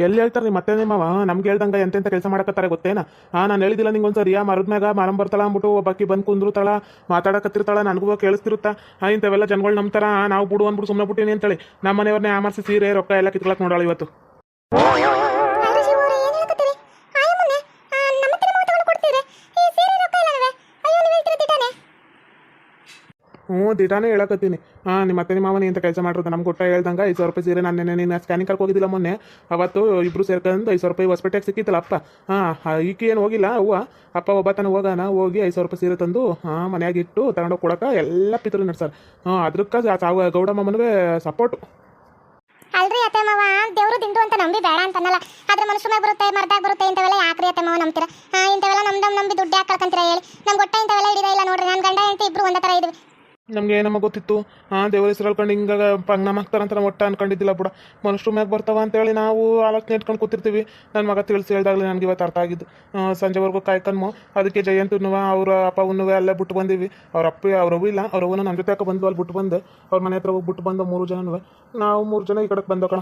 ಎಲ್ಲಿ ಹೇಳ್ತಾರೆ ಮತ್ತೆ ನಿಮ್ಮವ ನಮ್ಗೆ ಹೇಳ್ದಂಗೆ ಎಂತೆಂತ ಕೆಲಸ ಮಾಡಕತ್ತಾರೆ ಗೊತ್ತೇನ? ಹಾ, ನಾನು ಹೇಳಿದಿಲ್ಲ ನಿಂಗೆ ಒಂದ್ಸರಿ. ಯಾ ಮರದ ಮ್ಯಾಗ ಮಾರಂ ಬರ್ತಾಳ ಅಂದ್ಬಿಟ್ಟು ಒಬ್ಬಾಕಿ ಬಂದು ಕುಂದ್ರುತ್ತಾಳ, ಮಾತಾಡಕತ್ತಿರ್ತಾಳ, ನನಗೂ ಕೇಳಿಸ್ತಿರುತ್ತಾ? ಹಾ, ಇಂಥವೆಲ್ಲ ಜನಗಳು ನಂಬ್ತಾರ. ನಾವು ಬಿಡು ಅಂದ್ಬಿಟ್ಟು ಸುಮ್ಮನೆ ಬಿಟ್ಟಿನಿ ಅಂತೇಳಿ. ನಮ್ಮ ಮನೆಯವ್ರನ್ನೇ ಆಮರ್ಸಿ ಸೀರೆ, ರೊಕ್ಕ ಎಲ್ಲ ಕಿತ್ಕೊಳಕ್ ನೋಡಾಳ ಇವತ್ತು. ದಿಟಾನೇ ಹೇಳಕತ್ತೀನಿ. ಹಾಂ ನಿಮ್ಮ ಅತ್ತೆ ನಿಮ್ಮ ಮಾವನಿ ಅಂತ ಕೆಲಸ ಮಾಡಿರೋದು. ನಮ್ಗೆ ಗುಟ್ಟ ಹೇಳ್ದಂಗೆ ಐದು ಸಾವಿರ ರೂಪಾಯಿ ಸೀರೆ ನಾನು ನೆನೆ ನಿನ್ನ ಸ್ಕ್ಯಾನಿಂಗ್ ಹೋಗಿದ್ದಿಲ್ಲ ಮೊನ್ನೆ. ಅವತ್ತು ಇಬ್ರು ಸೇರ್ಕೊಂಡು ಐದು ಸಾವಿರ ರೂಪಾಯಿ ಹೊಸ್ಪೇಟೆಗೆ ಸಿಕ್ಕಿತ್ತಲ್ಲ ಅಪ್ಪ. ಹಾಂ ಈಕೆ ಏನು ಹೋಗಿಲ್ಲ, ಅವ್ವ. ಅಪ್ಪ ಒಬ್ಬ ತಾನು ಹೋಗೋಣ ಹೋಗಿ ಐದು ಸಾವಿರ ರೂಪಾಯಿ ಸೀರೆ ತಂದು, ಹಾಂ, ಮನ್ಯಾಗ ಇಟ್ಟು ತಗೊಂಡೋಗಿ ಕೊಡಕ್ಕೆ ಎಲ್ಲ ಪಿತೃ ನಡ್ಸಾರ. ಹಾಂ ಅದಕ್ಕೆ ಸಾವು ಗೌಡಮ್ಮನಿಗೆ ಸಪೋರ್ಟು. ಅಲ್ರಿ ಅತ್ತೆ ಮಾವ, ದೇವರು ದಿಂಡು ಅಂತ ನಂಬಿ ಬೇಡ ಅಂತನಲ್ಲ. ಆದ್ರೆ ಮನುಷ್ಯ ಮ್ಯಾಗ ಬರುತ್ತೆ ಮರ್ದಾಗ ಬರುತ್ತೆ, ಇಂಥವೆಲ್ಲ ಯಾಕ್ರಿ ಅತ್ತೆ ಮಾವ ನಂಬ್ತೀರಾ? ಇಂಥವೆಲ್ಲ ನಮ್ದಮ್ ನಮ್ ನಂಬಿ ದುಡ್ಡು ಯಾಕೆ ಹೇಳಿ? ನಮ್ಗೆ ಗೊತ್ತ ಇಂಥವೆಲ್ಲ ಹಿಡಿದ ಇಲ್ಲ ನೋಡ್ರಿ. ನನ್ನ ಗಂಡ, ಹೆಂಡತಿ ಇಬ್ರು ಒಂದೇ ಥರ ಇದ್ವಿ. ನಮ್ಗೆ ಏನಮ್ಮ ಗೊತ್ತಿತ್ತು? ಹಾಂ ದೇವರ ಹೆಸರು ಹೇಳ್ಕೊಂಡು ಹಿಂಗ ಪಂಗ್ನಾಮ ಹಾಕ್ತಾರಂತ ನಾವು ಒಟ್ಟ ಅನ್ಕೊಂಡಿದ್ದಿಲ್ಲ ಬಿಡ ಮನುಷ್ಯರು ಮ್ಯಾಗ ಬರ್ತಾವ ಅಂತೇಳಿ ನಾವು ಆಲೋಚನೆ ಇಟ್ಕೊಂಡು ಕೂತಿರ್ತೀವಿ. ನನ್ನ ಮಗ ತಿಳಿಸಿ ಹೇಳ್ದಾಗಲೇ ನನಗೆ ಇವತ್ತು ಅರ್ಥ ಆಗಿದ್ದು. ಸಂಜೆವರೆಗೂ ಕಾಯ್ಕನ್ಮು ಅದಕ್ಕೆ ಜಯಂತನುವ ಅವ್ರ ಅಪ್ಪ ಉನ್ನುವೆ ಅಲ್ಲೇ ಬಿಟ್ಟು ಬಂದೀವಿ. ಅವ್ರ ಅಪ್ಪ ಅವರವೂ ಇಲ್ಲ. ಅವ್ರವ್ವನ ನನ್ನ ಜೊತೆ ಬಂದು ಅಲ್ಲಿ ಬಿಟ್ಟು ಬಂದು. ಅವ್ರ ಮನೆ ಹತ್ರ ಹೋಗಿ ಬಿಟ್ಟು ಬಂದು ಮೂರು ಜನನುವೆ ನಾವು ಮೂರು ಜನ ಈ ಕಡೆಗೆ ಬಂದೋ ಕಣ.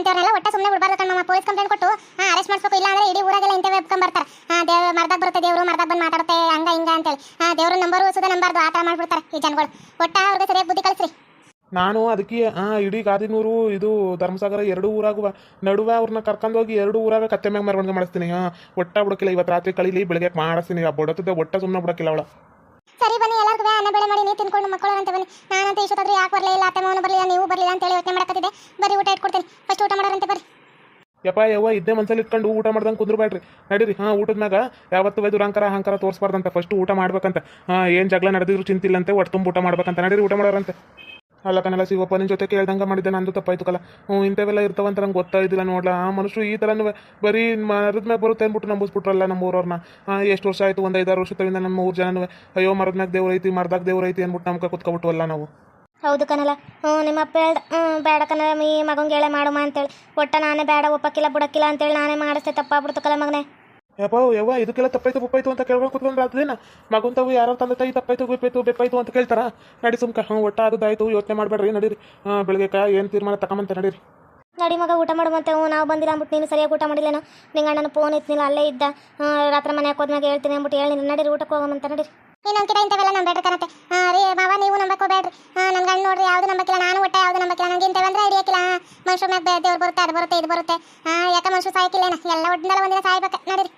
ಅಂತವ್ರನ್ನೆಲ್ಲ ಒಟ್ಟ ಸುಮ್ಮನೆ ಬಿಡಬಾರ್ದು ಕಣ್ಣ ಪೊಲೀಸ್ ಕಂಪ್ಲೇಂಟ್ ಕೊಟ್ಟು, ಹಾ ಅರೆಸ್ಟ್ ಮಾಡಿಸ್ಬೇಕು. ಇಲ್ಲ ಅಂದ್ರೆ ಇಡೀ ಊರಾಗೆಲ್ಲ ಇಂಥವೇ ಎಬ್ಕೊಂಡ್ ಬರ್ತಾರೆ. ಹಾ ದೇವ್ ಮರ್ದಾಗ ಬರುತ್ತೆ ದೇವರು, ಮರ್ದಾಗ ಬಂದು ಮಾತಾಡುತ್ತೆ, ಹಂಗ, ಹಿಂಗ ಅಂತೇಳಿ. ಹಾ, ದೇವ್ರ ನಂಬರು ಸುದ ನಂಬಾರ್ದು, ಆ ಥರ ಮಾಡ್ಬಿಡ್ತಾರೆ ಈ ಜನಗಳು. ಒಟ್ಟ ಅವ್ರಿಗೆ ಸರಿಯಾಗಿ ಬುದ್ಧಿ ಕಳಿಸ್ರಿ. ನಾನು ಅದಕ್ಕೆ ಇಡೀ ಗಾದಿನೂರು, ಇದು ಧರ್ಮಸಾಗರ ಎರಡು ಊರಾಗುವ ನಡುವೆ ಅವ್ರನ್ನ ಕರ್ಕೊಂಡೋಗಿ ಎರಡು ಊರಾಗ ಕತ್ತೆ ಮ್ಯಾಗ ಮೆರವಣಿಗೆ ಮಾಡಿಸ್ತೀನಿ. ಹಾಂ, ಒಟ್ಟ ಹುಡುಕಿಲ್ಲ ಇವತ್ತು ರಾತ್ರಿ ಕಳೀಲಿ ಬೆಳಗ್ಗೆ ಮಾಡಿಸ್ತೀನಿ. ಆ ಬೊಡತದ ಒಟ್ಟ ಸುಮ್ಮನೆ ಬಿಡೋಕ್ಕಿಲ್ಲ ಅವಳ. ಸರಿ ಬನ್ನಿ, ಎಲ್ಲರಿಗೂ ಅನ್ನ ಬೆಳೆ ಮಾಡಿ ನೀವು ತಿನ್ಕೊಂಡು ಮಕ್ಕಳು ಅಂತ ಬನ್ನಿ. ನಾನಂತ ಇಷ್ಟೊತ್ತಾದ್ರೂ ಯಾಕೆ ಬರಲಿಲ್ಲ ಅತ್ತೆ ಮಾವನು ಬರಲಿಲ್ಲ, ನೀವು ಬರಲಿಲ್ಲ ಅಂತೇಳಿ ಯೋಚನೆ ಮಾಡಕತ್ತಿದ್ದೆ. ಬರೀ ಊಟ ಇಟ್ಕೊಡ್ತೀನಿ. ಫಸ್ಟ್ ಊಟ ಮಾಡೋರಂತೆ ಬರ್ರಿ. ಯಪ್ಪ, ಯವ್ವ, ಇದ್ದೇ ಮನ್ಸಲ್ಲಿ ಇಟ್ಕೊಂಡು ಊಟ ಮಾಡ್ದಂಗೆ ಕುಂದ್ರಬೇಡ್ರಿ. ನಡೀರಿ, ಹಾಂ, ಊಟದ ಮ್ಯಾಗ ಯಾವತ್ತು ದುರಂಕಾರ ಅಹಂಕಾರ ತೋರಿಸ್ಬಾರ್ದಂತ. ಫಸ್ಟ್ ಊಟ ಮಾಡ್ಬೇಕಂತ. ಹಾಂ, ಏನು ಜಗಳ ನಡೆದಿದ್ರು ಚಿಂತಿಲ್ಲಂತೆ, ಒಟ್ಟು ತುಂಬ ಊಟ ಮಾಡ್ಬೇಕಂತ. ನಡೀರಿ, ಊಟ ಮಾಡೋರಂತೆ. ಅಲ್ಲ ಕಣಲ್ಲ ಶಿವಪ್ಪ ನಿನ್ನ ಜೊತೆ ಕೇಳ್ದಂಗೆ ಮಾಡಿದ್ದೆ, ನಂದು ತಪ್ಪಾಯ್ತು ಹ್ಞೂ, ಇಂಥವೆಲ್ಲ ಇರ್ತಾವಂತ ನಂಗೆ ಗೊತ್ತಾಯ್ತಿಲ್ಲ ನೋಡ್ಲ. ಆ ಮನುಷ್ಯರು ಈ ಥರನೂ ಬರೀ ಮರದ ಮ್ಯಾಗ ಬರುತ್ತೆ ಅಂದ್ಬಿಟ್ಟು ನಂಬಿಸ್ಬಿಟ್ರಲ್ಲ ನಮ್ಮ ಊರವ್ರನ್ನ ಎಷ್ಟು ವರ್ಷ ಆಯಿತು, ಒಂದು ಐದಾರು ವರ್ಷದಿಂದ ನಮ್ಮ ಊರು ಜನನೂ. ಅಯ್ಯೋ, ಮರದ ಮ್ಯಾಗ ದೇವ್ರ ಐತಿ, ಮರದಾಗ ದೇವ್ರ ಐತಿ ಅಂದ್ಬಿಟ್ಟು ನಮ್ಗೆ ಕುತ್ಕೊಬಿಟ್ವಲ್ಲ ನಾವು. ಹೌದು ಕನಲ ಹ್ಞೂ, ನಿಮ್ಮ ಅಪ್ಪ ಹೇಳ್ದ, ಹ್ಞೂ, ಬೇಡ ಕನಲ ಮೀ ಮಗಂಗೆ ಹೇಳೇ ಮಾಡುಮ ಅಂತೇಳಿ. ಒಟ್ಟ ನಾನೇ ಬೇಡ, ಒಪ್ಪಕ್ಕಿಲ್ಲ, ಬಿಡಕ್ಕಿಲ್ಲ ಅಂತೇಳಿ ನಾನೇ ಮಾಡಿಸ್ತೆ ತಪ್ಪಾಗ್ಬಿಡ್ತು ಕಲ ಮಗನೇ. ಯಪ್ಪ ಯವ್ವ ಇದಕ್ಕೆಲ್ಲ ತಪ್ಪಾಯ್ತು ಬಪ್ಪಾಯ್ತು ಅಂತ ಕೇಳ್ಕೊಂಡು ಕುತ್ಕೊಂಡು ಅದೇನ ಮಗುಂತವು ಯಾರೋ ತಂದೆ ತಾಯಿ ತಪ್ಪಾಯ್ತು ಗುಪ್ಪಾಯ್ತು ಬೆಪ್ಪಾಯ್ತು ಅಂತ ಕೇಳ್ತಾರ? ನಡಿ ಸುಮ್ಕ. ಹ್ಞೂ ಒಟ್ಟ ಆಯ್ತು ಯೋಚನೆ ಮಾಡ್ಬೇಡ್ರಿ ನಡೀರಿ. ಹಾಂ ಬೆಳಗ್ಗೆ ಏನು ತೀರ್ಮಾನ ತಗೊಂಬಂತೆ ನಡೀರಿ. ನಡಿ ಮಗ ಊಟ ಮಾಡುವಂತೆ. ಹ್ಞೂ ನಾವು ಬಂದಿಲ್ಲ ಅಂದ್ಬಿಟ್ಟು ನೀನು ಸರಿಯಾಗಿ ಊಟ ಮಾಡಿಲ್ಲೇನೋ? ನಿಂಗೆ ಅಣ್ಣನ ಫೋನ್ ಇತ್ತಿಲ್ಲ ಅಲ್ಲೇ ಇದ್ದ. ರಾತ್ರಿ ಮನೆ ಹೋದ್ಮ್ಯಾಗ ಹೇಳ್ತೀನಿ ಅಂದ್ಬಿಟ್ಟು ಹೇಳಿ ನಡೀರಿ ಊಟಕ್ಕೆ ಹೋಗಮಂತ ನಡೀರಿ. ನೀನು ಅಂಕಿತ ಇಂಥವೆಲ್ಲ ನಂಬೇಡ್ರಿ ಕನತೆ ಹಾಂ ರೀ ಮಾವ ನೀವು ನಂಬಕ್ಕೆ ಹೋಗ್ಬೇಡ್ರಿ. ಹಾಂ ನನ್ನ ಗಂಡು ನೋಡ್ರಿ ಯಾವುದು ನಂಬಕ್ಕಿಲ್ಲ. ನಾನು ಒಟ್ಟ ಯಾವುದು ನಂಬಕ್ಕಿಲ್ಲ. ನನಗೆ ಇಂಥವೆ ಅಂದ್ರೆ ಹಿಡಿಯಕ್ಕಿಲ್ಲ ಮನುಷ್ಯ ಮ್ಯಾಗ ದೇವ್ರು ಬರುತ್ತೆ ಅದು ಬರುತ್ತೆ ಇದು ಬರುತ್ತೆ. ಹಾಂ ಯಾಕೆ ಮನುಷ್ಯ ಸಾಯ್ಕಿಲ್ಲೇನ ಎಲ್ಲ ಒಟ್ಟಿನಲ್ಲ ಒಂದಿನ ಸಾಯ್ಬೇಕು. ನಡೀರಿ.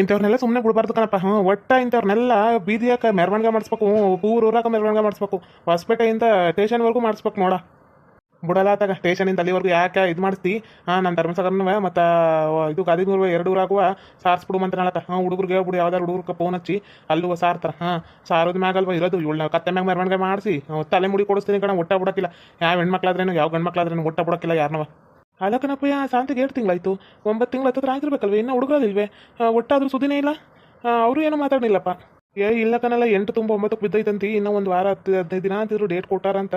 ಇಂಥವ್ರನ್ನೆಲ್ಲ ಸುಮ್ಮನೆ ಬಿಡಬಾರ್ದು ಕಣಪ್ಪ. ಹ್ಞೂ ಒಟ್ಟ ಇಂಥವ್ರನ್ನೆಲ್ಲ ಬೀದಿಯಾಕ ಮೆರವಣಿಗೆ ಮಾಡಿಸ್ಬೇಕು ಊರು ಊರಾಗ ಮೆರವಣಿಗೆ ಮಾಡಿಸ್ಬೇಕು, ಹೊಸಪೇಟೆಯಿಂದ ಸ್ಟೇಷನ್ವರೆಗೂ ಮಾಡಿಸ್ಬೇಕು ನೋಡ. ಬಿಡಲ್ಲ ತಗ ಸ್ಟೇಷನಿಂದ ಅಲ್ಲಿವರೆಗೂ ಯಾಕೆ ಇದು ಮಾಡಿಸ್ತಿ? ಹಾಂ, ನಾನು ಧರ್ಮಸಾಗರನೂ ಮತ್ತು ಇದು ಗಾದಿನೂರು ಎರಡು ಊರಾಗುವ, ಸಾರಿಸ್ಬಿಡು ಅಂತ ಹೇಳತ್ತ ಹಾಂ ಹುಡುಗರಿಗೆ ಬಿಡು ಯಾವ್ದಾರು ಹುಡುಗರಿಗೆ ಫೋನ್ ಹಚ್ಚಿ ಅಲ್ಲೂ ಸಾರ್ತಾರೆ. ಹಾಂ, ಸಾರೋದು ಮ್ಯಾಗಲ್ವ ಇರೋದು ಇವಳು ಕತ್ತೆ ಮ್ಯಾಗ ಮೆರವಣಿಗೆ ಮಾಡಿಸಿ ತಲೆ ಮುಡಿ ಕೊಡಿಸ್ತೀನಿ ಕಣ, ಒಟ್ಟ ಬಿಡೋಕ್ಕಿಲ್ಲ. ಯಾವ ಹೆಣ್ಮಕ್ಳಾದ್ರೇನು, ಯಾವ ಗಂಡ್ಮಕ್ಳಾದ್ರೇನು, ಒಟ್ಟ ಬಿಡೋಕ್ಕಿಲ್ಲ ಯಾರನ್ನವ ಅಲ್ಲ ಕಣಪ್ಪ ಯಾ ಶಾಂತಿಗೆ ಎರಡು ತಿಂಗಳಾಯ್ತು. ಒಂಬತ್ತು ತಿಂಗಳ ಹತ್ತಿರ ಆಗಿರ್ಬೇಕಲ್ವ? ಇನ್ನೂ ಹುಡುಗರಲ್ಲಿಲ್ವೇ? ಒಟ್ಟಾದ್ರೂ ಸುದ್ದಿನೇ ಇಲ್ಲ? ಅವರು ಏನೂ ಮಾತಾಡಲಿಲ್ಲಪ್ಪ. ಏ, ಇಲ್ಲ ಕಣಲ್ಲ, ಎಂಟು ತುಂಬ ಒಂಬತ್ತಕ್ಕೆ ಬಿದ್ದೈತಂತಿ. ಇನ್ನೂ ಒಂದು ವಾರ ಹತ್ತು ಹದಿನೈದು ದಿನ ಅಂತಿದ್ರು ಡೇಟ್ ಕೊಟ್ಟಾರಂತ.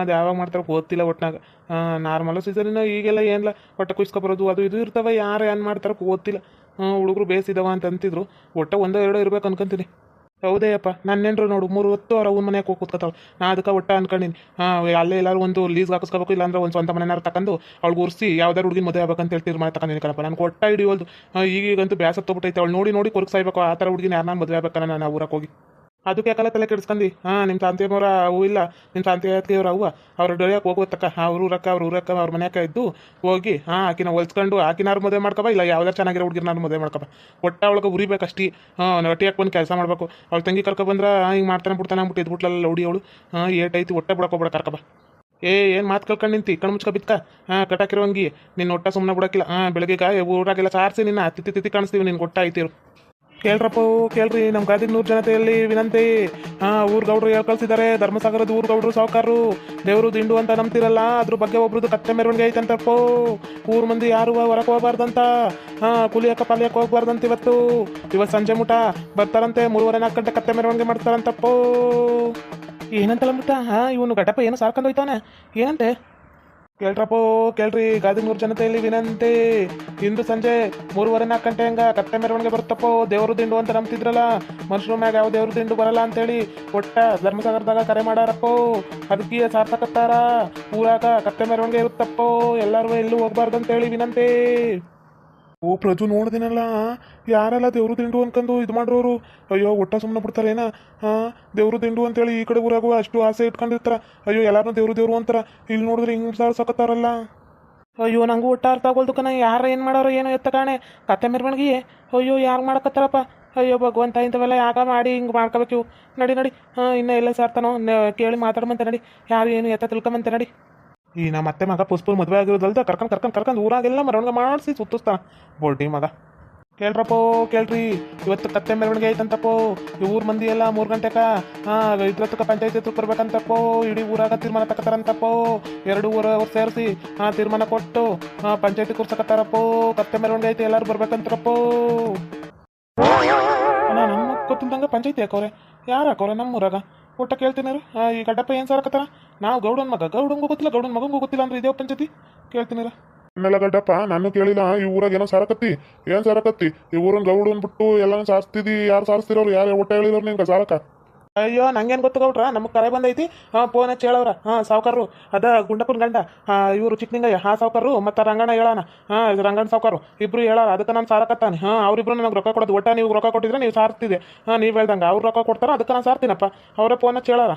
ಅದು ಯಾವಾಗ ಮಾಡ್ತಾರೆ ಗೊತ್ತಿಲ್ಲ ಒಟ್ನಾಗ. ನಾರ್ಮಲ್ ಸೀಸನ್ ಈಗೆಲ್ಲ ಏನಿಲ್ಲ ಹೊಟ್ಟೆ ಕುಯ್ಸ್ಕೊಬರೋದು ಅದು ಇದು ಇರ್ತವೆ. ಯಾರು ಏನು ಮಾಡ್ತಾರೆ ಗೊತ್ತಿಲ್ಲ. ಹುಡುಗರು ಬೇಸಿದವ ಅಂತ ಅಂತಿದ್ರು ಒಟ್ಟು ಒಂದೋ ಎರಡೋ ಇರ್ಬೇಕು ಅನ್ಕೊಂತೀನಿ ಹೌದೇ ಅಪ್ಪ ನನ್ನೇನ್ರು ನೋಡು ಮೂರು ಹೊತ್ತು ಅವ್ರ ಅವ್ನ ಮನೆಗೆ ಹೋಗಿ ನಾ ಅದಕ್ಕೆ ಒಟ್ಟ ಅನ್ಕೊಂಡಿನಿ. ಹಾಂ, ಅಲ್ಲೇ ಎಲ್ಲರೂ ಒಂದು ಲೀಸ್ ಹಾಕಿಸ್ಕೋಬೇಕು, ಇಲ್ಲಾಂದ್ರೆ ಒಂದು ಸ್ವಂತ ಮನೆನಾರು ತಗೊಂಡು ಅವ್ಳು ಉರ್ಸಿ ಯಾವ್ದಾರು ಹುಡುಗಿ ಮದುವೆ ಆಗ್ಬೇಕಂತ ಹೇಳಿ ತೀರ್ಮಾನ ತಗೊಂಡಿನಿ ಕಣಪ್ಪ. ನಾನು ಒಟ್ಟ ಹಿಡಿಯೋದು ಈಗೀಗಂತೂ ಬ್ಯಾಸ ತೊಗೊಬಿಟ್ಟೈತೆ. ಅವ್ಳು ನೋಡಿ ನೋಡಿ ಕೊರಕ್ ಸಾಯ್ಬೇಕು. ಆ ಥರ ಹುಡುಗಿನ ಯಾರನ್ನ ಮದುವೆ ಆಗ್ಬೇಕನ್ನ ನಾನು ಊರಕ್ಕೆ ಹೋಗಿ. ಅದಕ್ಕೆ ಯಾಕಲ್ಲ ತಲೆ ಕೆಡಿಸ್ಕೊಂಡಿ ಹಾಂ ನಿಮ್ಮ ಶಾಂತಿಯಮ್ಮವ್ರ ಅವು ಇಲ್ಲ. ನಿಮ್ಮ ಶಾಂತಿ ಅವ್ರ ಅವ್ವ. ಅವ್ರ ಹೋಗೋ ಹೋಗೋತಕ್ಕ ಅವ್ರ ಊರಕ್ಕ ಅವ್ರ ಊರಕ್ಕ, ಅವ್ರ ಮನೆಯಕ್ಕ ಇದ್ದು ಹೋಗಿ, ಹಾಂ, ಆಕಿನ ಹೊಲ್ಸ್ಕೊಂಡು ಆಕಿನಾರು ಮದುವೆ ಮಾಡ್ಕೊಬ, ಇಲ್ಲ ಯಾವ್ದಾರು ಚೆನ್ನಾಗಿರೋ ಹುಡುಗಿರ್ನಾರು ಮದುವೆ ಮಾಡ್ಕೊಬ. ಒಟ್ಟ ಅವಳಿಗೆ ಉರಿಬೇಕಷ್ಟಿ ಹಾಂ ಒಟ್ಟಿಗೆ ಬಂದು ಕೆಲಸ ಮಾಡಬೇಕು. ಅವ್ಳ ತಂಗಿ ಕರ್ಕೊಬಂದ್ರೆ ಹಿಂಗೆ ಮಾಡ್ತಾನೆ ಬಿಡ್ತಾನೆ ಅಂದ್ಬಿಟ್ಟು ಇದ್ಬಿಟ್ಲಲ್ಲ ಲೌಡಿ ಅವಳು. ಹಾಂ ಏಟೈತಿ ಒಟ್ಟೆ ಬಿಡಕೋಬೇಡ ಕರ್ಕೊಬ ಏ, ಏನು ಮಾತು ಕಳ್ಕೊಂಡು ನಿಂತಿ? ಕಣ್ಣು ಮುಚ್ಕೊ ಬಿತ್ಕ. ಹಾಂ ಕಟಾಕಿರೋಂಗಿ ನಿನ್ನ ಒಟ್ಟ ಸುಮ್ಮನೆ ಬಿಡೋಕ್ಕಿಲ್ಲ ಹಾಂ ಬೆಳಗ್ಗೆ ಊರಾಗೆಲ್ಲ ಸಾರಿಸಿ ನಿನ್ನ ತಿತ್ತಿ ತಿತ್ತಿ ಕಾಣಿಸ್ತೀವಿ ನಿನ್ನ ಒಟ್ಟ ಐತಿರು. ಕೇಳ್ರಪ್ಪ, ಕೇಳ್ರಿ. ನಮ್ಮ ಗಾದಿಗೆ ನೂರು ಜನತೆಯಲ್ಲಿ ವಿನಂತಿ. ಹಾಂ, ಊರ್ ಗೌಡ್ರು ಹೇಳ್ ಕಳ್ಸಿದ್ದಾರೆ? ಧರ್ಮಸಾಗರದ ಊರ್ ಗೌಡ್ರು ಸಾವುಕಾರರು. ದೇವರು ದಿಂಡು ಅಂತ ನಂಬ್ತಿರಲ್ಲ, ಅದ್ರ ಬಗ್ಗೆ ಒಬ್ರದ್ದು ಕತ್ತೆ ಮೆರವಣಿಗೆ ಅಂತಪ್ಪ ಊರ್ ಮಂದಿ ಯಾರು ಹೊರಕ್ ಹೋಗ್ಬಾರ್ದಂತ? ಹಾಂ ಕುಲಿಯಕ್ಕ ಪಾಲಿಯಕ್ಕೆ ಹೋಗ್ಬಾರ್ದಂತ ಇವತ್ತು. ಇವತ್ತು ಸಂಜೆ ಮುಟ ಬರ್ತಾರಂತೆ, ಮೂರುವರೆ ನಾಲ್ಕು ಗಂಟೆ ಕತ್ತೆ ಮೆರವಣಿಗೆ ಮಾಡ್ತಾರಂತಪ್ಪ. ಏನಂತಲ್ಲ ಮುಟ್ಟ ಹಾ, ಇವನು ಘಟಪ ಏನು ಸಾರ್ಕೊಂಡು ಹೋಯ್ತಾನೆ ಏನಂತೆ? ಕೇಳ್ರಪ್ಪೋ, ಕೇಳ್ರಿ ಗಾದಿನೂರು ಜನತೆಯಲ್ಲಿ ವಿನಂತಿ. ಇಂದು ಸಂಜೆ ಮೂರುವರೆ ನಾಲ್ಕು ಗಂಟೆ ಹಂಗ ಕತ್ತೆ ಮೆರವಣಿಗೆ ಬರುತ್ತಪ್ಪೋ, ದೇವರು ದಿಂಡು ಅಂತ ನಂಬ್ತಿದ್ರಲ್ಲ? ಮನುಷ್ಯರ ಮ್ಯಾಗ ಯಾವ ದೇವ್ರ ದಿಂಡು ಬರಲ್ಲ ಅಂತೇಳಿ ಒಟ್ಟ ಧರ್ಮಸಾಗರದಾಗ ಕರೆ ಮಾಡಾರಪ್ಪೋ. ಅದಕ್ಕೆ ಸಾರ್ಥಕತ್ತಾರ. ಊರಾಗ ಕತ್ತೆ ಮೆರವಣಿಗೆ ಇರುತ್ತಪ್ಪೋ. ಎಲ್ಲರೂ ಎಲ್ಲೂ ಹೋಗ್ಬಾರ್ದು ಅಂತೇಳಿ ವಿನಂತಿ. ಓ, ಪ್ರಜು ನೋಡ್ದಿನಲ್ಲ. ಯಾರೆಲ್ಲ ದೇವ್ರು ದಿಂಡು ಅನ್ಕೊಂಡು ಇದು ಮಾಡ್ರೋರು? ಅಯ್ಯೋ, ಒಟ್ಟ ಸುಮ್ಮನೆ ಬಿಡ್ತಾರೇನ ಹಾಂ ದೇವ್ರು ದಿಂಡು ಅಂತೇಳಿ ಈ ಕಡೆ ಊರಾಗುವ ಅಷ್ಟು ಆಸೆ ಇಟ್ಕೊಂಡಿರ್ತಾರ. ಅಯ್ಯೋ ಎಲ್ಲಾರು ದೇವ್ರು ದೇವ್ರು ಅಂತಾರ. ಇಲ್ಲಿ ನೋಡಿದ್ರೆ ಹಿಂಗೆ ಸಾಳ್ಸಕತ್ತಾರಲ್ಲ ಅಯ್ಯೋ, ನಂಗೂ ಒಟ್ಟ ಅರ್ಥ ಆಗೋಲ್ದು ಕಣ. ಯಾರು ಏನು ಮಾಡೋರು ಏನೋ ಎತ್ತ ಕಾಣೆ. ಕತೆ ಮೆರವಣಿಗೆ ಅಯ್ಯೋ, ಯಾರು ಮಾಡಕತ್ತಾರಪ್ಪ? ಅಯ್ಯೋ, ಭಗವಂತ ಇಂಥವೆಲ್ಲ ಯಾಕ ಮಾಡಿ ಹಿಂಗೆ ಮಾಡ್ಕೋಬೇಕು. ನಡಿ ನಡಿ. ಹಾ ಇನ್ನೂ ಎಲ್ಲ ಸಾರ್ತಾನೋ? ಕೇಳಿ ಮಾತಾಡ್ಮಂತೆ ನಡಿ. ಯಾರು ಏನು ಎತ್ತ ತಿಳ್ಕೊಂಬಂತೆ ನಡಿ. ಈ ನಮ್ಮ ಅತ್ತೆ ಮಗ ಪುಷ್ಪಲ್ ಮದುವೆ ಆಗಿರೋದಲ್ದ ಕರ್ಕೊಂಡು ಕರ್ಕೊಂಡು ಕರ್ಕೊಂಡು ಊರಾಗೆಲ್ಲ ಮೆರವಣಿಗೆ ಮಾಡಿಸಿ ಸುತ್ತಿಸ್ತಾನ. ಬೋಲ್ಟಿ ಮಗ. ಕೇಳ್ರಪ್ಪೋ, ಕೇಳ್ರಿ. ಇವತ್ತು ಕತ್ತೆ ಮೆರವಣಿಗೆ ಐತಂತಪ್ಪೋ ಈ ಊರ್ ಮಂದಿ ಎಲ್ಲ ಮೂರು ಗಂಟೆಕ ಹಾಂ ಇದ್ರತ್ತಕ ಪಂಚಾಯತಿ ಹತ್ರ ಬರ್ಬೇಕಂತಪ್ಪೋ. ಇಡೀ ಊರಾಗ ತೀರ್ಮಾನ ತಕತಾರಂತಪ್ಪೋ ಎರಡು ಊರ ಸೇರಿಸಿ ಹಾಂ ತೀರ್ಮಾನ ಕೊಟ್ಟು ಹಾಂ ಪಂಚಾಯತಿ ಕೂರ್ಸಕತ್ತಾರಪ್ಪೋ. ಕತ್ತೆ ಮೆರವಣಿಗೆ ಐತೆ ಎಲ್ಲರೂ ಬರ್ಬೇಕಂತಾರಪ್ಪೋ. ಅಣ್ಣ, ನಮ್ಮ ಗೊತ್ತಿಲ್ದಂಗೆ ಪಂಚಾಯತಿ ಹಾಕೋರೆ ಯಾರು ಹಾಕೋರೆ ನಮ್ಮ ಊರಾಗ ಊಟ ಕೇಳ್ತೀನಿ ರೀ. ಈ ಗಡ್ಡಪ್ಪ ಏನು ಸಾರಕತ್ತಾರ ನಾವು ಗೌಡನ ಮಗ. ಗೌಡಂಗೂ ಗೊತ್ತಿಲ್ಲ, ಗೌಡನ ಮಗಂಗೂ ಗೊತ್ತಿಲ್ಲ ಅಂದ್ರೆ ಇದೇ ಪಂಚತಿ ಕೇಳ್ತೀನಿ ಆಮೇಲೆ ಗಡ್ಡಪ್ಪ, ನಾನು ಕೇಳಿಲ್ಲ, ಈ ಊರಾಗ ಏನೋ ಸಾರಕತ್ತಿ ಏನು ಸಾರಕತ್ತಿ ಈ ಊರನ್ ಗೌಡನ್ ಬಿಟ್ಟು ಎಲ್ಲಾನು ಸಾರಿಸ್ತಿದಿ, ಯಾರು ಸಾರಿಸ್ತಿರೋರು, ಯಾರು ಒಟ್ಟ ಹೇಳಿರೋರು ನಿನ್ಗೆ ಸಾರಕ ಅಯ್ಯೋ, ನಂಗೇನು ಗೊತ್ತು ಗೌಡ್ರ? ನಮಗೆ ಕರೆ ಬಂದೈತಿ. ಹಾಂ, ಫೋನ್ ಹಚ್ಚಿ ಹೇಳವ್ರ. ಹಾಂ, ಸಾವುಕಾರರು. ಅದ ಗುಂಡಪ್ಪನ ಗಂಡ. ಇವರು ಚಿಕ್ಕನಿಂಗಯ್ಯ ಹಾಂ, ಸಾವುಕಾರರು. ಮತ್ತು ರಂಗಣ್ಣ ಹೇಳಾನ ಹಾಂ ರಂಗಣ್ಣ ಸಾವುಕಾರು ಇಬ್ರು ಹೇಳಾರ. ಅದಕ್ಕೆ ನಾನು ಸಾರಕತ್ತಾನೆ ಹಾಂ, ಅವರಿಬ್ರು ನನಗೆ ರೊಕ್ಕ ಕೊಡೋದು. ಒಟ್ಟ ನೀವು ರೊಕ್ಕ ಕೊಟ್ಟಿದ್ರೆ ನೀವು ಸಾರ್ತಿದೆ. ಹಾಂ, ನೀವು ಹೇಳ್ದಂಗೆ. ಅವ್ರು ರೊಕ್ಕ ಕೊಡ್ತಾರ, ಅದಕ್ಕೆ ನಾನು ಸಾರ್ತೀನಪ್ಪ. ಅವರೇ ಫೋನ್ ಹಚ್ಚಿ ಹೇಳಾರ.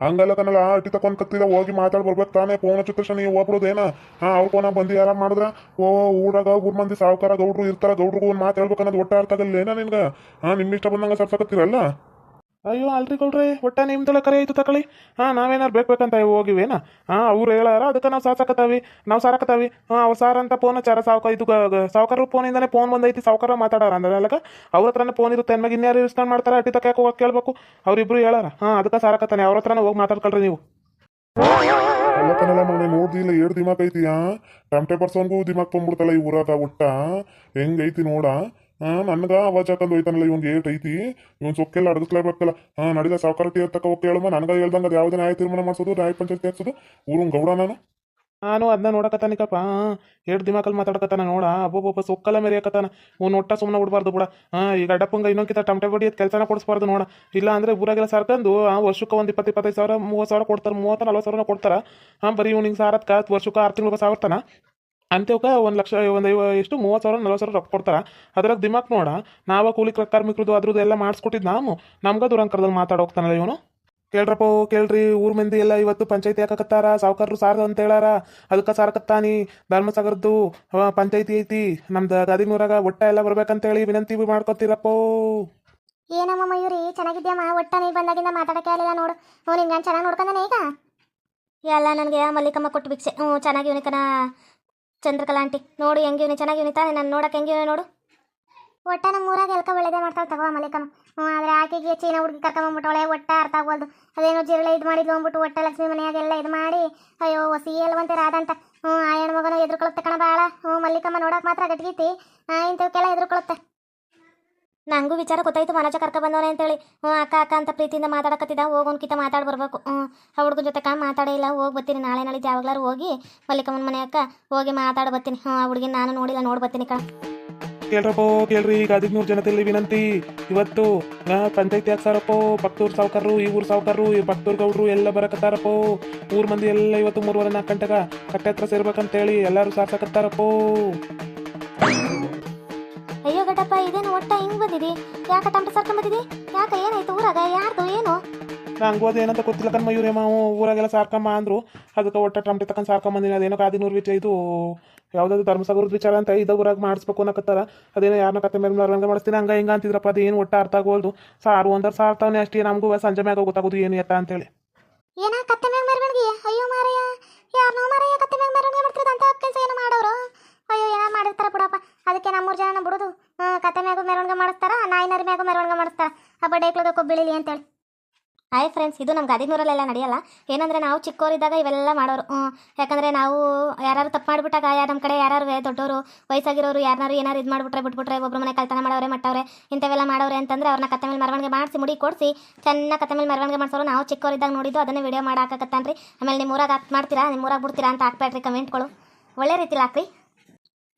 ಹಂಗಲ್ಲ ಆ ಅಟ್ಟಿ ತಕೊಂಡ್ ಕತ್ತಿದ ಹೋಗಿ ಮಾತಾಡ್ ಬರ್ಬೇಕು ತಾನೇ. ಫೋನ್ ಹಚ್ಚಿದ ತಕ್ಷಣ ನೀವು ಹೋಗ್ಬಿಡೋದೇನ? ಹಾ, ಅವ್ರ ಫೋನ ಬಂದು ಯಾರ ಮಾಡಿದ್ರ? ಓ, ಊರಾಗ ಊರ್ ಮಂದಿ ಸಾವುಕಾರ ಗೌಡ್ರು ಇರ್ತಾರ. ಗೌಡ್ರಿಗೂ ಒಂದು ಮಾತು ಅನ್ನೋದು ಒಟ್ಟ ಅರ್ಥ ಆಗಲ್ಲ ಏನ ನಿನ್ಗ? ಹಾ ನಿಮ್ ಇಷ್ಟ ಬಂದಂಗ ಸರ್ಸಕತ್ತೀರಲ್ಲ? ಅಯ್ಯೋ, ಅಲ್ರಿ ಕೊಡ್ರಿ ಒಟ್ಟ ನಿಮ್ದೆಲ್ಲ ಕರೆ ಆಯ್ತು ತಕೊಳ್ಳಿ ಹಾಂ ನಾವೇನಾರು ಬೇಕು ಬೇಕಂತ ಹೋಗಿವೇನ? ಹಾಂ, ಅವ್ರು ಹೇಳಾರ, ಅದಕ್ಕೆ ನಾವು ಸಾಸಕತ್ತಾವಿ ನಾವು ಸಾರಕತ್ತಾವಿ ಹಾಂ, ಅವ್ರು ಸಾರ ಅಂತ ಫೋನ್ ಹಚ್ಚಾರ, ಸಾವುಕ ಇದು ಸಾವುಕಾರ ಫೋನಿಂದಾನೆ ಫೋನ್ ಬಂದೈತಿ ಸಾವುಕಾರ ಮಾತಾಡಾರ ಅಂದ್ರೆ ಅವ್ರ ಹತ್ರನೇ ಫೋನ್ ಇರುತ್ತೆ ಅನ್ಮಾಗ ಇನ್ಯಾರು ಇಸ್ಕೊಂಡು ಮಾಡ್ತಾರೆ ಅಟ್ಟಿ ತಕ್ಕ ಹೋಗಿ ಕೇಳ್ಬೇಕು? ಅವ್ರಿಬ್ರು ಹೇಳಾರ. ಹಾಂ, ಅದಕ್ಕೆ ಸಾರಕತ್ತಾನೆ, ಅವ್ರ ಹತ್ರನೇ ಹೋಗಿ ಮಾತಾಡ್ಕೊಳ್ರಿ ನೀವು. ಅಲ್ಲ ಕನ್ನಲ್ಲ ಮಗನೆ ಏಡ್ ದಿಮಾಕ್ ಐತಿ, ಹಾ? ಟಮಟೆ ಪರ್ಸನ್ಗೂ ದಿಮಾಕ್ ಬಂದ್ಬಿಡ್ತಲ್ಲ ಈ ಊರಾಗ, ಒಟ್ಟ? ಹೆಂಗೈತಿ ನೋಡ? ಹಾ, ನನ್ಗ ಅವ ಚಾಕಂದ್ ಹೋಯ್ತಾನಲ್ಲ ಇವನ್ ಏಟ್ ಐತಿ? ಇವನ್ ಸೊಕ್ಕೆಲ್ಲ ಅಡಗಿಸ್ಲೇಬೇಕಲ್ಲ ಹಾ ನಡಿದ ಸಾವುಕಾರತಿ ತಕ್ಕ ಹೋಗಿ ಹೇಳಮ್ಮ. ನನ್ಗ ಹೇಳ್ದಂಗ ಅದು ಯಾವ್ದೇ ನ್ಯಾಯ ತೀರ್ಮಾನ ಮಾಡಿಸೋದು, ನ್ಯಾಯ ಪಂಚಾಯತ್ ತೀರ್ಸೋದು. ಊರು ಗೌಡ ನಾನು. ನಾನು ಅದನ್ನ ನೋಡಕತ್ತಾನಿಕಪ್ಪ. ಎರಡು ದಿಮಾಕಲ್ಲಿ ಮಾತಾಡಕತ್ತಾನ ನೋಡ. ಅಬ್ಬೊಬ್ಬ ಸೊಕ್ಕಲ್ಲ ಮೇರಿಯಾಕತ್ತಾನ. ಅವ್ನು ಒಟ್ಟ ಸುಮ್ಮನೆ ಬಿಡಬಾರ್ದು ಬಿಡ. ಹಾ, ಈಗ ಅಡ್ಡಪ್ಪಂಗ ಇನ್ನೊಂದ್ಕಿತ ಟಮಟೆ ಬಡಿ ಕೆಲಸನ ಕೊಡಿಸ್ಬಾರ್ದು ನೋಡ. ಇಲ್ಲ ಅಂದ್ರೆ ಊರಾಗೆಲ್ಲ ಸರ್ಕಂದು, ಆ, ವರ್ಷಕ್ಕೆ ಒಂದು ಇಪ್ಪತ್ತು ಇಪ್ಪತ್ತೈದು ಸಾವಿರ ಮೂವತ್ತು ಸಾವಿರ ಕೊಡ್ತಾರೆ, ಮೂವತ್ತ ನಲ್ವತ್ತು ಸಾವಿರ ಕೊಡ್ತಾರ. ಹಾಂ, ಬರೀ ಇವ್ನಿಗೆ ಸಾರತ್ಕ, ವರ್ಷಕ್ಕೆ ಆರು ತಿಂಗಳಿಗೆ ಸಾವಿರ ತನ ಅಂತೇವಕ ಒಂದು ಲಕ್ಷ, ಒಂದು ಐವ, ಎಷ್ಟು ಮೂವತ್ತು ಸಾವಿರ ನಲ್ವತ್ತು ಸಾವಿರ ರೊಕ್ಕ ಕೊಡ್ತಾರೆ. ಅದ್ರಾಗ ದಿಮಾಕ್ ನೋಡ, ನಾವ ಕೂಲಿ ಕಾರ್ಮಿಕರದು ಅದ್ರದ್ದು ಎಲ್ಲ ಮಾಡಿಸ್ಕೊಟ್ಟಿದ್ದು ನಾವು ನಮ್ಗೆ ದುರಂಕರದಲ್ಲಿ ಮಾತಾಡೋಗ್ತಾನಲ್ಲ ಇವನು. ಕೇಳ್ರಪ್ಪ, ಕೇಳ್ರಿ, ಊರ್ ಮಂದಿ ಎಲ್ಲ ಇವತ್ತು ಪಂಚಾಯತಿ ಹಾಕಕತ್ತಾರ, ಸಾವುಕಾರರು ಸಾರ್ದು ಅಂತ ಹೇಳಾರ ಅದಕ್ಕೆ ಸಾರಕತ್ತಾನಿ ಧರ್ಮಸಾಗರದ್ದು ಪಂಚಾಯತಿ ಐತಿ. ನಮ್ದು ಗಾದಿಮೂರಾಗ ಒಟ್ಟ ಎಲ್ಲ ಬರ್ಬೇಕಂತೇಳಿ ವಿನಂತಿ ಮಾಡ್ಕೊತೀರಪ್ಪ. ಏನಮ್ಮ ಮಯೂರಿ, ಚೆನ್ನಾಗಿದ್ಯಮ್ಮ? ಒಟ್ಟ ನೀ ಬಂದಾಗಿಂದ ಮಾತಾಡಕ್ಕೆ ಆಗಲಿಲ್ಲ ನೋಡು. ಹ್ಞೂ ನಾನು ಚೆನ್ನಾಗಿ ನೋಡ್ಕೊಂಡಾನೆ ಈಗ? ಎಲ್ಲ ನನಗೆ ಮಲ್ಲಿಕಮ್ಮ ಕೊಟ್ಟು ಬಿಕ್ಸೆ ಹ್ಞೂ, ಚೆನ್ನಾಗಿ ಇವನಿಕನ ಚಂದ್ರಕಲಾ ಆಂಟಿ, ನೋಡು ಹೆಂಗೆ ಚೆನ್ನಾಗಿವ್ನಿ ತಾನೆ, ನಾನು ನೋಡಕ್ಕೆ ಹೆಂಗಿವ್ನಿ ನೋಡು. ಒಟ್ಟ ನಮ್ಮ ಊರಾಗ ಎಲ್ಕ ಒಳ್ಳೇದೇ ಮಾಡ್ತಾಳೆ ತಗೋ ಮಲ್ಲಿಕಮ್ಮ. ಹ್ಞೂ ಆದರೆ ಆಕೆಗೆ ಚೀನಾ ಹುಡುಗಿ ಕರ್ಕೊಂಬಂದ್ಬಿಟ್ಟವಳೆ ಒಟ್ಟ ಅರ್ಥ ಆಗೋಲ್ದು ಅದೇನೋ ಜಿರಳೆ ಇದು ಮಾಡಿದ್ಲು ಅಂದ್ಬಿಟ್ಟು ಒಟ್ಟ ಲಕ್ಷ್ಮಿ ಮನೆಯಾಗೆಲ್ಲ ಇದು ಮಾಡಿ, ಅಯ್ಯೋ ಹೊಸಿ ಎಲ್ವಂತೆ ರಾದಂತ ಹ್ಞೂ ಆ ಹೆಣ್ಮಗನ ಎದುರುಕೊಳುತ್ತೆ ಕಣ ಭಾಳ ಹ್ಞೂ ಮಲ್ಲಿಕಮ್ಮ ನೋಡಕ್ಕೆ ಮಾತ್ರ ಗಟ್ಗೀತಿ ಇಂಥವಕ್ಕೆಲ್ಲ ಎದುರುಕೊಳುತ್ತೆ ನಂಗೂ ವಿಚಾರ ಗೊತ್ತಾಯ್ತು ಮನಜ ಕರ್ಕ ಬಂದವನೆ ಅಂತೇಳಿ. ಹ್ಞೂ ಅಕ್ಕ ಅಕ್ಕ ಅಂತ ಪ್ರೀತಿಯಿಂದ ಮಾತಾಡಕತ್ತಿದ್ದ. ಹೋಗೋನ್ಕಿತ ಮಾತಾಡಿ ಬರ್ಬೇಕು. ಹ್ಞೂ ಆ ಹುಡುಗನ ಜೊತೆ ಕಾ ಮಾತಾಡೇ ಇಲ್ಲ. ಹೋಗಿ ಬರ್ತೀನಿ. ನಾಳೆ ನಾಳೆ ಯಾವಾಗ್ಲಾರು ಹೋಗಿ ಮಲ್ಲಿಕಮ್ಮನ ಮನೆ ಅಕ್ಕ ಹೋಗಿ ಮಾತಾಡಿ ಬರ್ತೀನಿ. ಹ್ಞೂ ಆ ಹುಡುಗಿನ ನಾನು ನೋಡಿಲ್ಲ. ನೋಡಿ ಬರ್ತೀನಿ ಕಣ. ಕೇಳ್ರಪ್ಪೋ, ಕೇಳ್ರಿ. ಈಗ ಹದಿಮೂರು ಜನತೆಯಲ್ಲಿ ವಿನಂತಿ. ಇವತ್ತು ನಾ ಪಂಚಾಯತಿ ಹಾಕ್ಸಾರಪ್ಪೋ ಪಕ್ತೂರ್ ಸಾವುಕಾರರು, ಈ ಊರ್ ಸಾವುಕಾರರು, ಈ ಪಕ್ತೂರ್ ಗೌಡ್ರು ಎಲ್ಲ ಬರಕತ್ತಾರಪ್ಪೋ. ಊರ್ ಮಂದಿ ಎಲ್ಲ ಇವತ್ತು ಮೂರುವರೆ ನಾಲ್ಕು ಗಂಟೆಗ ಕಟ್ಟೆ ಹತ್ರ ಸೇರ್ಬೇಕಂತೇಳಿ ಎಲ್ಲರೂ ಸಾರ್ಸಕತ್ತಾರಪ್ಪೋ. ಒಟ್ಟ ಹಿಂಗ್ ಬಂದಿದಿ? ಯಾಕ ಟಂಟ ಸರ್ಕೊಂಡ್ ಬಂದಿದಿ ಯಾಕ ಏನಾಯ್ತು ಊರಾಗ? ಯಾರ್ದು? ಏನು? ನಂಗೂ ಏನಂತ ಗೊತ್ತಿಲ್ಲ ಕಣ್ ಮಯೂರಿ ಮಾವು. ಊರಾಗೆಲ್ಲ ಸಾರ್ಕಮ್ಮ ಅಂದ್ರು. ಅದಕ್ಕೆ ಒಟ್ಟ ಟಮಟೆ ತಕೊಂಡ್ ಸಾರ್ಕೊಂಬಂದಿನಿ ಅದೇನೋ. ಕಾದಿನೂರು ವಿಚಾರ ಇದು ಯಾವ್ದಾದ್ರು ಧರ್ಮಸಾಗರದ ವಿಚಾರ ಅಂತ ಇದ ಊರಾಗ ಮಾಡಿಸ್ಬೇಕು ಅನ್ನಕತ್ತಾರ. ಅದೇನೋ ಯಾರನ್ನ ಕತ್ತೆ ಮೇಲೆ ರಂಗ ಮಾಡಿಸ್ತೀನಿ. ಹಂಗ ಹಿಂಗ ಅಂತಿದ್ರಪ್ಪ. ಅದು ಏನು ಒಟ್ಟ ಅರ್ಥ ಆಗೋಲ್ದು. ಸಾರು ಅಂದ್ರೆ ಸಾರ್ತಾವನೆ ಅಷ್ಟೇ. ನಮಗೂ ಸಂಜೆ ಮ್ಯಾಗ ಗೊತ್ತಾಗೋದು ಏನು ಎತ್ತ ಅಂತೇಳಿ. ಏನ ಕತ್ತೆ ಮ್ಯಾಗ ಮೆರವಣಿಗೆ? ಅಯ್ಯೋ ಮಾರಯ್ಯ. ಯಾರನೋ ಮಾರಯ್ಯ ಕತ್ತೆ ಮ್ಯಾಗ ಮೆರವಣಿಗೆ ಮಾಡ್ತಿರೋದು ಅಂತ ಕೆಲಸ ಏನು ಮಾಡೋರು? ಅಯ್ಯೋ ಏನೋ ಮಾಡಿರ್ತಾರ ಬಿಡಪ್ಪ. ಅದಕ್ಕೆ ನಮ್ಮೂರು ಜನ ಬಿಡುದು. ಹ್ಞೂ ಮ್ಯಾಗೂ ಮೆರವಣಿಗೆ ಮಾಡಿಸ್ತಾರ? ನಾಯಿನರಿ ಮ್ಯಾಗೂ ಮೆರವಣಿಗೆ ಮಾಡಿಸ್ತಾರ? ಹಬ್ಬ ಡೇಕ್ಲದ ಕೊಬ್ಬಿಳಿಲಿ ಅಂತೇಳಿ. ಹಾಯ್ ಫ್ರೆಂಡ್ಸ್ ಇದು ನಮ್ಮ ಗಾದಿನೂರಲ್ಲೆಲ್ಲ ನಡೆಯಲ್ಲ. ಏನಂದರೆ ನಾವು ಚಿಕ್ಕವರಿದ್ದಾಗ ಇವೆಲ್ಲ ಮಾಡೋರು. ಯಾಕಂದ್ರೆ ನಾವು ಯಾರು ತಪ್ಪು ಮಾಡಿಬಿಟ್ಟಾಗ ಯಾರು ನಮ್ಮ ಕಡೆ ಯಾರು ದೊಡ್ಡವರು ವಯಸ್ಸಾಗಿರೋರು ಯಾರು ಏನಾರು ಇದು ಮಾಡಿಬಿಟ್ರೆ ಬಿಟ್ಬಿಟ್ರೆ ಒಬ್ಬರು ಮನೆ ಕಲ್ತನ ಮಾಡೋರೆ ಮಟ್ಟವ್ರೆ, ಇಂಥವೆಲ್ಲ ಮಾಡೋರೆ ಅಂತಂದ್ರೆ ಅವ್ರನ್ನ ಕತ್ತೆ ಮೇಲೆ ಮೆರವಣಿಗೆ ಮಾಡಿಸಿ ಮುಡಿ ಕೊಡಿಸಿ, ಚೆನ್ನಾಗಿ ಕತ್ತೆ ಮೇಲೆ ಮೆರವಣಿಗೆ ಮಾಡಿಸೋರು ನಾವು ಚಿಕ್ಕವರಿದ್ದಾಗ ನೋಡಿದ್ದು ಅದನ್ನೇ ವಿಡಿಯೋ ಮಾಡಿ ಹಾಕಕತ್ತಾನ್ರಿ ಆಮೇಲೆ ನಿಮ್ಮ ಊರಾಗ ಹಾಕಿ ಮಾಡ್ತೀರಾ? ನಿಮ್ಮ ಊರಾಗ ಬಿಡ್ತೀರಾ ಅಂತ ಹಾಕ್ಬೇಡ್ರಿ ಕಮೆಂಟ್ಗಳು. ಒಳ್ಳೆ ರೀತಿಲಿ ಹಾಕ್ರಿ.